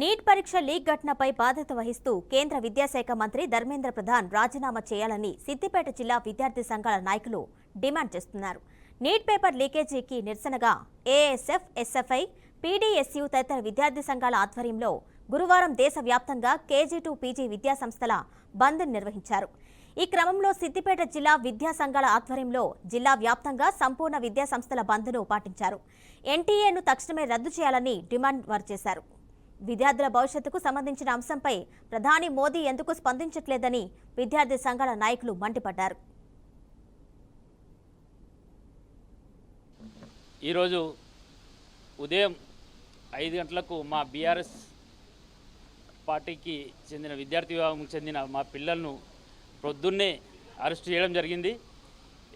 Neat పరీక్ష leak ఘటనపై బాధ్యత వహిస్తూ కేంద్ర విద్యాశాఖ మంత్రి ధర్మేంద్ర ప్రధాన్ రాజీనామా చేయాలని సిద్దిపేట జిల్లా విద్యార్థి సంఘాల నాయకులు డిమాండ్ చేస్తున్నారు. నీట్ పేపర్ లీకేజీకి నిరసనగా ఏఎస్ఎఫ్ ఎస్ఎఫ్ఐ పీడీఎస్యు తదితర విద్యార్థి సంఘాల ఆధ్వర్యంలో గురువారం దేశవ్యాప్తంగా కేజీ టు పీజీ విద్యాసంస్థల బంద్ నిర్వహించారు. ఈ క్రమంలో సిద్దిపేట జిల్లా విద్యా సంఘాల ఆధ్వర్యంలో జిల్లా వ్యాప్తంగా సంపూర్ణ విద్యా సంస్థల బంద్ను పాటించారు. ఎన్టీఏను తక్షణమే రద్దు చేయాలని డిమాండ్ వారు చేశారు. విద్యార్థుల భవిష్యత్తుకు సంబంధించిన అంశంపై ప్రధాని మోదీ ఎందుకు స్పందించట్లేదని విద్యార్థి సంఘాల నాయకులు మండిపడ్డారు. ఈరోజు ఉదయం ఐదు గంటలకు మా బీఆర్ఎస్ పార్టీకి చెందిన విద్యార్థి విభాగం చెందిన మా పిల్లలను ప్రొద్దున్నే అరెస్ట్ చేయడం జరిగింది.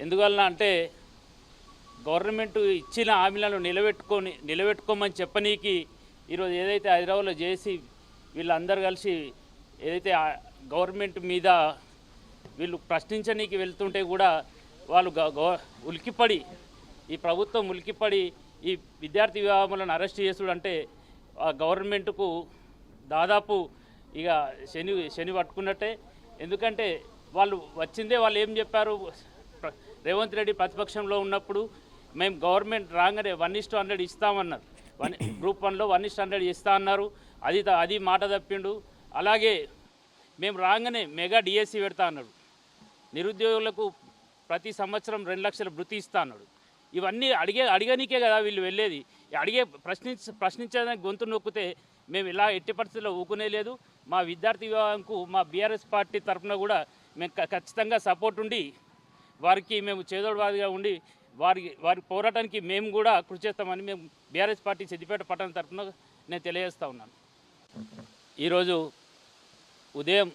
ఎందువలన అంటే గవర్నమెంట్ ఇచ్చిన హామీలను నిలబెట్టుకొని నిలబెట్టుకోమని చెప్పనీకి ఈరోజు ఏదైతే హైదరాబాద్లో చేసి వీళ్ళందరూ కలిసి ఏదైతే గవర్నమెంట్ మీద వీళ్ళు ప్రశ్నించనీకి వెళ్తుంటే కూడా వాళ్ళు గ- ఉలికిపడి ఈ ప్రభుత్వం ఉలికిపడి ఈ విద్యార్థి వివాహములను అరెస్ట్ చేసుడు అంటే ఆ గవర్నమెంట్కు దాదాపు ఇక శని శని పట్టుకున్నట్టే. ఎందుకంటే వాళ్ళు వచ్చిందే వాళ్ళు ఏం చెప్పారు? రేవంత్ రెడ్డి ప్రతిపక్షంలో ఉన్నప్పుడు మేము గవర్నమెంట్ రాగానే వన్ ఇస్ హండ్రెడ్ ఇస్తామన్నారు. వన్ గ్రూప్ వన్లో వన్ స్టాండర్డ్ హండ్రెడ్ ఇస్తా అన్నారు. అది త- అది మాట తప్పిండు. అలాగే మేము రాగానే మెగా డిఎస్సి పెడతా అన్నాడు. నిరుద్యోగులకు ప్రతి సంవత్సరం రెండు లక్షల వృత్తి ఇస్తా అన్నాడు. ఇవన్నీ అడిగే అడిగనికే కదా వీళ్ళు వెళ్ళేది. అడిగే ప్రశ్నించ ప్రశ్నించడానికి గొంతు నొక్కితే మేము ఇలా ఎట్టి పరిస్థితుల్లో ఊకునే లేదు. మా విద్యార్థి విభాగంకు మా బీఆర్ఎస్ పార్టీ తరఫున కూడా మేము ఖచ్చితంగా సపోర్ట్ ఉండి వారికి మేము చేదోడువాదిగా ఉండి వారి వారి పోరాటానికి మేము కూడా కృషి చేస్తామని మేము బీఆర్ఎస్ పార్టీ సిద్దిపేట పట్టణం తరఫున నేను తెలియజేస్తా ఉన్నాను. ఈరోజు ఉదయం